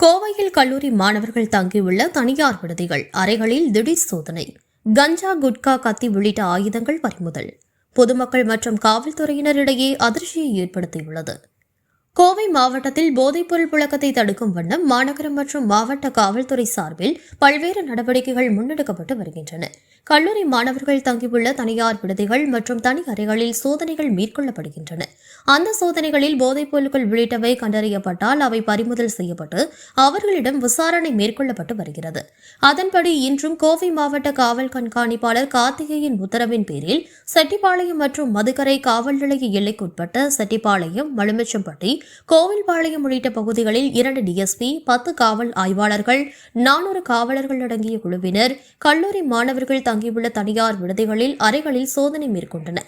கோவையில் கல்லூரி மாணவர்கள் தங்கியுள்ள தனியார் விடுதிகள் அறைகளில் திடீர் சோதனை. கஞ்சா குட்கா கத்தி உள்ளிட்ட ஆயுதங்கள் பறிமுதல் பொதுமக்கள் மற்றும் காவல்துறையினரிடையே அதிர்ச்சியை ஏற்படுத்தியுள்ளது. கோவை மாவட்டத்தில் போதைப்பொருள் புழக்கத்தை தடுக்கும் வண்ணம் மாநகரம் மற்றும் மாவட்ட காவல்துறை சார்பில் பல்வேறு நடவடிக்கைகள் முன்னெடுக்கப்பட்டு வருகின்றன. கல்லூரி மாணவர்கள் தங்கியுள்ள தனியார் விடுதிகள் மற்றும் தனி அறைகளில் சோதனைகள் மேற்கொள்ளப்படுகின்றன. அந்த சோதனைகளில் போதைப் பொருட்கள் உள்ளிட்டவை கண்டறியப்பட்டால் அவை பறிமுதல் செய்யப்பட்டு அவர்களிடம் விசாரணை மேற்கொள்ளப்பட்டு வருகிறது. அதன்படி இன்றும் கோவை மாவட்ட காவல் கண்காணிப்பாளர் கார்த்திகேயன் உத்தரவின் பேரில் செட்டிப்பாளையம் மற்றும் மதுக்கரை காவல் நிலைய எல்லைக்குட்பட்ட செட்டிப்பாளையம் மலுமிச்சம்பட்டி கோவில்பாளையம் உள்ளிட்ட பகுதிகளில் இரண்டு டிஎஸ்பி பத்து காவல் ஆய்வாளர்கள் நானூறு காவலர்கள் அடங்கிய குழுவினர் கல்லூரி மாணவர்கள் தங்கியுள்ள தனியார் விடுதிகளில் அறைகளில் சோதனை மேற்கொண்டன.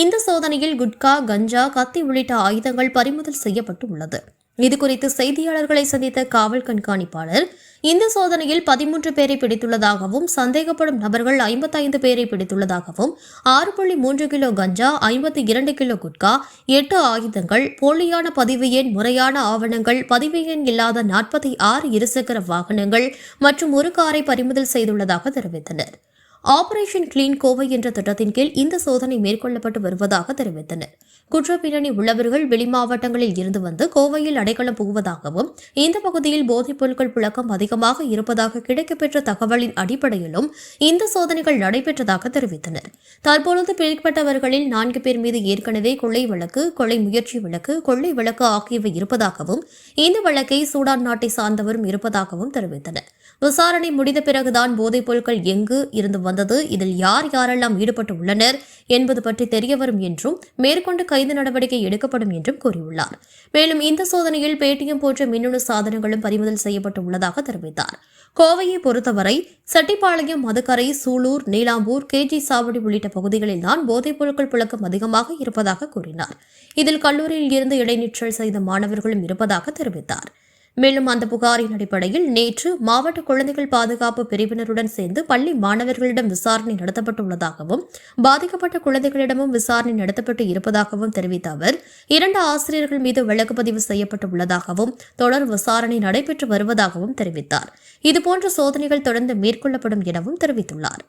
இந்த சோதனையில் குட்கா கஞ்சா கத்தி உள்ளிட்ட ஆயுதங்கள் பறிமுதல் செய்யப்பட்டு உள்ளது இதுகுறித்து செய்தியாளர்களை சந்தித்த காவல் கண்காணிப்பாளர் இந்த சோதனையில் பதிமூன்று பேரை பிடித்துள்ளதாகவும் சந்தேகப்படும் நபர்கள் ஐம்பத்தைந்து பேரை பிடித்துள்ளதாகவும் ஆறு புள்ளி மூன்று கிலோ கஞ்சா ஐம்பத்தி இரண்டு கிலோ குட்கா எட்டு ஆயுதங்கள் போலியான பதிவு எண் முறையான ஆவணங்கள் பதிவு எண் இல்லாத நாற்பத்தி ஆறு இருசக்கர வாகனங்கள் மற்றும் ஒரு காரை பறிமுதல் செய்துள்ளதாக தெரிவித்தனர். ஆபரேஷன் கிளீன் கோவை என்ற திட்டத்தின் கீழ் இந்த சோதனை மேற்கொள்ளப்பட்டு வருவதாக தெரிவித்தனர். குற்றப்பின்னணி உள்ளவர்கள் வெளி மாவட்டங்களில் இருந்து வந்து கோவையில் அடைக்கலம் புகுவதாகவும் இந்த பகுதியில் போதைப் பொருட்கள் புழக்கம் அதிகமாக இருப்பதாக கிடைக்கப்பெற்ற தகவலின் அடிப்படையிலும் இந்த சோதனைகள் நடைபெற்றதாக தெரிவித்தனர். தற்பொழுது பிடிக்கப்பட்டவர்களில் நான்கு பேர் மீது ஏற்கனவே கொள்ளை வழக்கு கொள்ளை முயற்சி வழக்கு கொள்ளை வழக்கு ஆகியவை இருப்பதாகவும் இந்த வழக்கை சூடான் நாட்டை சார்ந்தவரும் இருப்பதாகவும் தெரிவித்தனர். விசாரணை முடிந்த பிறகுதான் போதைப் பொருட்கள் எங்கு இருந்து வந்தது இதில் யார் யாரெல்லாம் ஈடுபட்டு உள்ளனர் என்பது பற்றி தெரியவரும் என்றும் மேற்கொண்டு கைது நடவடிக்கை எடுக்கப்படும் என்றும் கூறியுள்ளார். மேலும் இந்த சோதனையில் பேடிஎம் போன்ற மின்னணு சாதனங்களும் பறிமுதல் செய்யப்பட்டு உள்ளதாக தெரிவித்தார். கோவையை பொறுத்தவரை செட்டிப்பாளையம் மதுக்கரை சூலூர் நீலாம்பூர் கேஜி சாவடி உள்ளிட்ட பகுதிகளில் தான் போதைப் பொருட்கள் புழக்கம் அதிகமாக இருப்பதாக கூறினார். இதில் கல்லூரியில் இருந்து இடைநிற்றல் செய்த மாணவர்களும் இருப்பதாக தெரிவித்தார். மேலும் அந்த புகாரின் அடிப்படையில் நேற்று மாவட்ட குழந்தைகள் பாதுகாப்பு பிரிவினருடன் சேர்ந்து பள்ளி மாணவர்களிடம் விசாரணை நடத்தப்பட்டுள்ளதாகவும் பாதிக்கப்பட்ட குழந்தைகளிடமும் விசாரணை நடத்தப்பட்டு இருப்பதாகவும் தெரிவித்த அவர் இரண்டு ஆசிரியர்கள் மீது வழக்கு பதிவு செய்யப்பட்டுள்ளதாகவும் தொடர் விசாரணை நடைபெற்று வருவதாகவும் தெரிவித்தார். இதுபோன்ற சோதனைகள் தொடர்ந்து மேற்கொள்ளப்படும் எனவும் தெரிவித்துள்ளார்.